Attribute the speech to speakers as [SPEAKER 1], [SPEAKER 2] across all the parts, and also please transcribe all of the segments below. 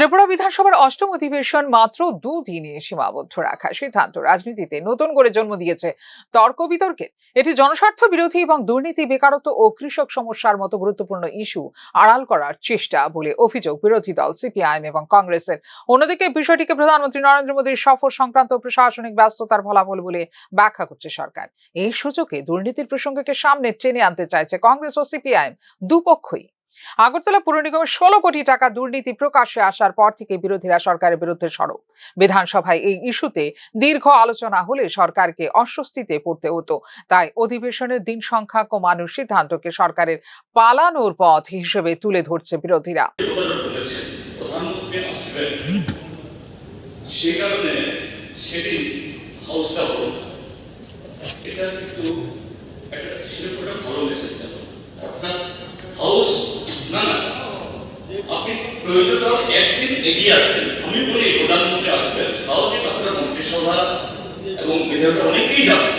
[SPEAKER 1] ত্রিপুরা বিধানসভার অষ্টম অধিবেশন মাত্র দুদিনে সীমাবদ্ধ রাখার সিদ্ধান্ত। রাজনীতিতে নতুন করে জন্ম দিয়েছে তর্ক বিতর্কের এটি জনস্বার্থ বিরোধী এবং দুর্নীতি, বেকারত্ব ও কৃষক সমস্যার মতো গুরুত্বপূর্ণ ইস্যু আড়াল করার চেষ্টা বলে অভিযোগ বিরোধী দল, সিপিআইএম এবং কংগ্রেসের। অন্যদিকে বিষয়টিকে প্রধানমন্ত্রী নরেন্দ্র মোদীর সফর সংক্রান্ত প্রশাসনিক ব্যস্ততার ফলাফল বলে ব্যাখ্যা করছে সরকার। এই সূচকে দুর্নীতির প্রসঙ্গকে সামনে টেনে আনতে চাইছে কংগ্রেস ও সিপিআইএম দুপক্ষই। আগরতলা পুর নিগমের ষোলো কোটি টাকা দুর্নীতি প্রকাশ্যে আসার পর থেকে বিরোধীরা সরকারের বিরুদ্ধে সরব। বিধানসভায় এই ইস্যুতে দীর্ঘ আলোচনা হলে সরকারকে অস্বস্তিতে পড়তে হতো। তাই অধিবেশনের দিন সংখ্যা কমানোর সিদ্ধান্তকে সরকারের পালানোর পথ হিসেবে তুলে ধরছে বিরোধীরা।
[SPEAKER 2] অর্থাৎ আপনি প্রয়োজন একদিন এগিয়ে আসবেন আমি বলি প্রধানমন্ত্রী আসবেন স্বাভাবিক আপনার মন্ত্রিসভা এবং বিধায়ক অনেকেই যাবেন।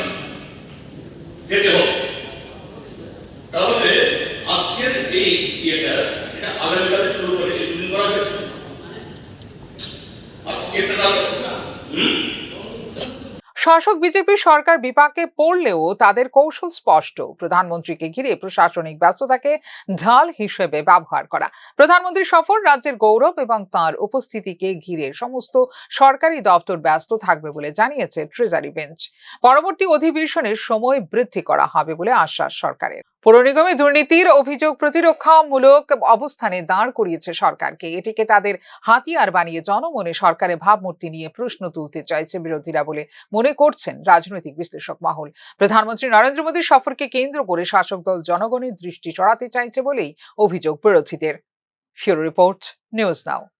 [SPEAKER 2] যেতে হবে তাহলে আজকের এই ইয়েটা এটা আগামীকালে শুরু করে এই দুদিন করা যেত আজকে এটা হুম?
[SPEAKER 1] শাসক বিজেপি সরকার বিপাকে পড়লেও তাদের কৌশল স্পষ্ট। প্রধানমন্ত্রীকে ঘিরে প্রশাসনিক ব্যস্ততাকে ঢাল হিসেবে ব্যবহার করা। প্রধানমন্ত্রী সফর রাজ্যের গৌরব এবং তার উপস্থিতিকে ঘিরে সমস্ত সরকারি দপ্তর ব্যস্ত থাকবে বলে জানিয়েছে ট্রেজারি বেঞ্চ পরবর্তী অধিবেশনের সময় বৃদ্ধি করা হবে বলে আশ্বাস সরকারের। পৌর নিগমে দুর্নীতির অভিযোগ প্রতিরক্ষামূলক অবস্থানে দাঁড় করিয়েছে সরকারকে। এটিকে তাদের হাতিয়ার বানিয়ে জনমনে সরকারের ভাবমূর্তি নিয়ে প্রশ্ন তুলতে চাইছে বিরোধীরা বলে মনে করছেন রাজনৈতিক বিশ্লেষক মহল। প্রধানমন্ত্রী নরেন্দ্র মোদীর সফরকে কেন্দ্র করে শাসক দল জনগণের দৃষ্টি সরাতে চাইছে বলেই অভিযোগ বিরোধীদের। Bureau report, news now.